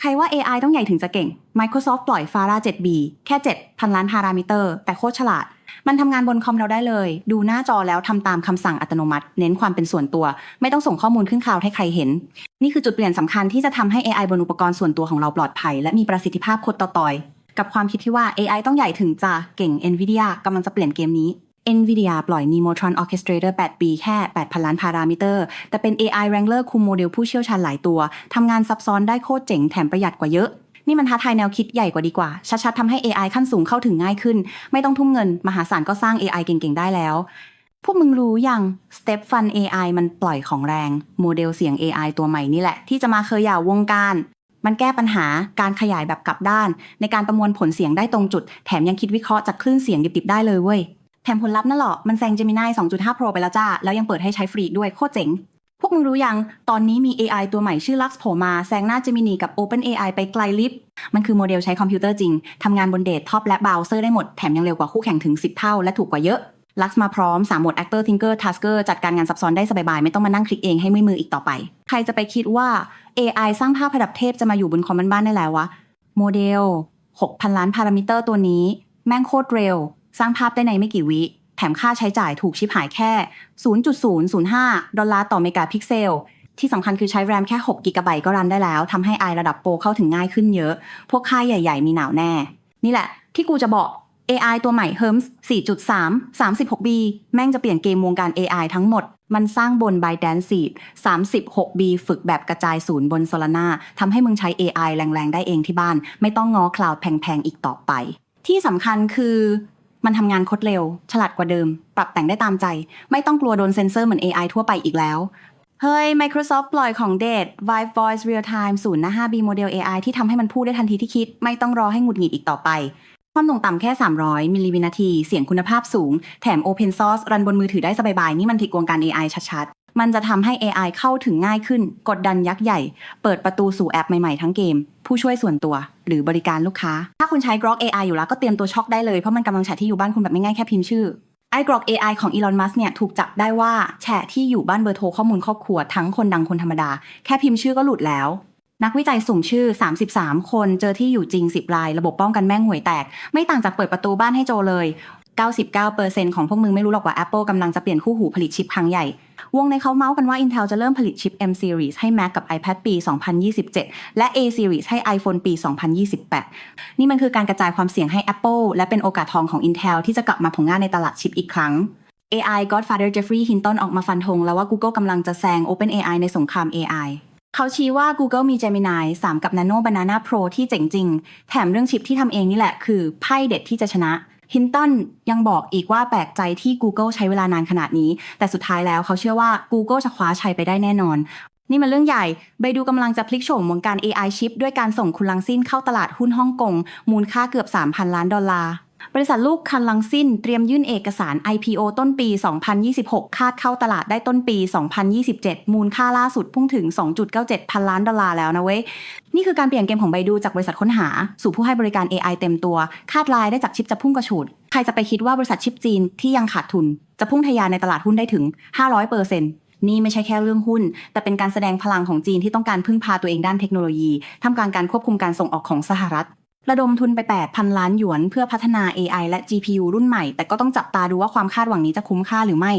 ใครว่า AI ต้องใหญ่ถึงจะเก่ง Microsoft ปล่อย Fara 7B แค่7,000ล้านพารามิเตอร์ แต่โคตรฉลาด มันทำงานบนคอมเราได้เลย ดูหน้าจอแล้วทำตามคำสั่งอัตโนมัติ เน้นความเป็นส่วนตัว ไม่ต้องส่งข้อมูลขึ้นคลาวด์ให้ใครเห็น นี่คือจุดเปลี่ยนสำคัญที่จะทำให้ AI บนอุปกรณ์ส่วนตัวของเราปลอดภัย และมีประสิทธิภาพโคตรต่อตอยกับความคิดที่ว่า AI ต้องใหญ่ถึงจะเก่ง NVIDIA กำลังจะเปลี่ยนเกมนี้ NVIDIA ปล่อย Nemotron Orchestrator 8ปีแค่ 8,000 ล้านพารามิเตอร์ แต่เป็น AI Wrangler คุมโมเดลผู้เชี่ยวชาญหลายตัว ทำงานซับซ้อนได้โคตรเจ๋งแถมประหยัดกว่าเยอะ นี่มันท้าทายแนวคิดใหญ่กว่าดีกว่า ชัดๆทำให้ AI ขั้นสูงเข้าถึงง่ายขึ้น ไม่ต้องทุ่มเงิน มหาศาลก็สร้าง AI เก่งๆ ได้แล้ว พวกมึงรู้ยัง Step Fun AI มันปล่อยของแรง โมเดลเสียง AI ตัวใหม่นี่แหละ ที่จะมาเคยย่าวงการมันแก้ปัญหาการขยายแบบกลับด้าน ในการประมวลผลเสียงได้ตรงจุด แถมยังคิดวิเคราะห์จากคลื่นเสียงดิบๆได้เลยเว้ย ถมผลลัพธ์นั่นหรอมันแซง Gemini 2.5 Pro ไปแล้วจ้า แล้วยังเปิดให้ใช้ฟรีด้วยโคตรเจ๋ง พวกมึงรู้ยัง ตอนนี้มี AI ตัวใหม่ชื่อ Lux โผล่มาแซงหน้า Gemini กับ OpenAI ไปไกลลิฟมันคือโมเดลใช้คอมพิวเตอร์จริง ทำงานบนเดสท็อปและเบราว์เซอร์ได้หมด แถมยังเร็วกว่าคู่แข่งถึง 10 เท่าและถูกกว่าเยอะ Lux มาพร้อม 3 โหมด Actor Thinker Tasker จัดการงานซับซ้อนได้สบายๆ ไม่ต้องมานั่งคลิกเองให้มือมืออีกต่อไป ใครจะไปคิดว่า AI สร้างภาพระดับเทพจะมาอยู่บนคอมบ้านได้แล้ววะ โมเดล 6,000 ล้านพารามิเตอร์ตัวนี้ แม่งโคตรเร็ว สร้างภาพได้ในไม่กี่วิ แถมค่าใช้จ่ายถูกชิบหายแค่ 0.005 ดอลลาร์ต่อเมกะพิกเซล ที่สำคัญคือใช้แรมแค่ 6 กิกะไบต์ก็รันได้แล้วทำให้ไอระดับโปรเข้าถึงง่ายขึ้นเยอะ พวกค่ายใหญ่ ๆ มีหนาวแน่ นี่แหละ ที่กูจะบอก AI ตัวใหม่ Herms 4.3 36B แม่งจะเปลี่ยนเกมวงการ AI ทั้งหมด มันสร้างบน ByteDance Seed 36B ฝึกแบบกระจายศูนย์บน Solana ทำให้มึงใช้ AI แรง ๆ ได้เองที่บ้าน ไม่ต้องง้อคลาวด์แพง ๆ อีกต่อไป ที่สำคัญคือ มันทำงานโคดเร็ว ฉลาดกว่าเดิม ปรับแต่งได้ตามใจ ไม่ต้องกลัวโดนเซ็นเซอร์เหมือน AI ทั่วไปอีกแล้ว เฮ้ย Microsoft ปล่อยของเดท Vive Voice Real Time 0 5 B โมเดล AI ที่ทำให้มันพูดได้ทันทีที่คิด ไม่ต้องรอให้หงุดหงิดอีกต่อไป ความหน่วงต่ำแค่ 300 มิลลิวินาที เสียงคุณภาพสูง แถม Open Source รันบนมือถือได้สบายๆ นี่มันถิกวงการ AI ชัด มันจะทำให้ AI เข้าถึงง่ายขึ้น กดดันยักษ์ใหญ่ เปิดประตูสู่แอปใหม่ๆทั้งเกม ผู้ช่วยส่วนตัว หรือบริการลูกค้า ถ้าคุณใช้ Grok AI อยู่แล้วก็เตรียมตัวช็อกได้เลย เพราะมันกำลังแฉที่อยู่บ้านคุณแบบไม่ง่ายแค่พิมพ์ชื่อไอ้ Grok AI ของ Elon Musk เนี่ยถูกจับได้ว่าแฉที่อยู่บ้านเบอร์โทรข้อมูลครอบครัวทั้งคนดังคนธรรมดา แค่พิมพ์ชื่อก็หลุดแล้ว นักวิจัยสุ่มชื่อ 33 คนเจอที่อยู่จริง 10 ราย ระบบป้องกันแม่งห่วยแตก ไม่ต่างจากเปิดประตูบ้านให้โจเลย 99%ของพวกมึงไม่รู้หรอกว่า Apple กำลังจะเปลี่ยนคู่หูผลิตชิปครั้งใหญ่ วงในเขาเมาส์กันว่า Intel จะเริ่มผลิตชิป M Series ให้ Mac กับ iPad ปี 2027 และ A Series ให้ iPhone ปี 2028 นี่มันคือการกระจายความเสี่ยงให้ Apple และเป็นโอกาสทองของ Intel ที่จะกลับมาผงงานในตลาดชิปอีกครั้ง AI Godfather Jeffrey Hinton ออกมาฟันธงแล้วว่า Google กำลังจะแซง OpenAI ในสงคราม AI เขาชี้ว่า Google มี Gemini 3 กับ Nano Banana Pro ที่เจ๋งจริง แถมเรื่องชิปที่ทำเองนี่แหละคือไพ่เด็ดที่จะชนะ ฮินตันยังบอกอีกว่าแปลกใจที่ Google ใช้เวลานานขนาดนี้ แต่สุดท้ายแล้วเขาเชื่อว่า Google จะคว้าชัยไปได้แน่นอน นี่มันเรื่องใหญ่ไปดูกำลังจะพลิกโฉมวงการ AI ชิป ด้วยการส่งคุณลังซินเข้าตลาดหุ้นฮ่องกงมูลค่าเกือบ 3,000 ล้านดอลลาร์ บริษัทลูกคันลังซินเตรียมยื่นเอกสาร IPO ต้นปี 2026 คาดเข้าตลาดได้ต้นปี 2027 มูลค่าล่าสุดพุ่งถึง 2.97 พันล้านดอลลาร์แล้วนะเว้ย นี่คือการเปลี่ยนเกมของไบดูจากบริษัทค้นหา สู่ผู้ให้บริการ AI เต็มตัว คาดรายได้จากชิปจะพุ่งกระฉูด ใครจะไปคิดว่าบริษัทชิปจีนที่ยังขาดทุน จะพุ่งทะยานในตลาดหุ้นได้ถึง 500%นี่ไม่ใช่แค่เรื่องหุ้น แต่เป็นการแสดงพลังของจีนที่ต้องการพึ่งพาตัวเองด้านเทคโนโลยีทำกลารการควบคุมการส่งออกของสหรัฐ ระดมทุนไป 8,000 ล้านหยวน เพื่อพัฒนา AI และ GPU รุ่นใหม่ แต่ก็ต้องจับตาดูว่าความคาดหวังนี้จะคุ้มค่าหรือไม่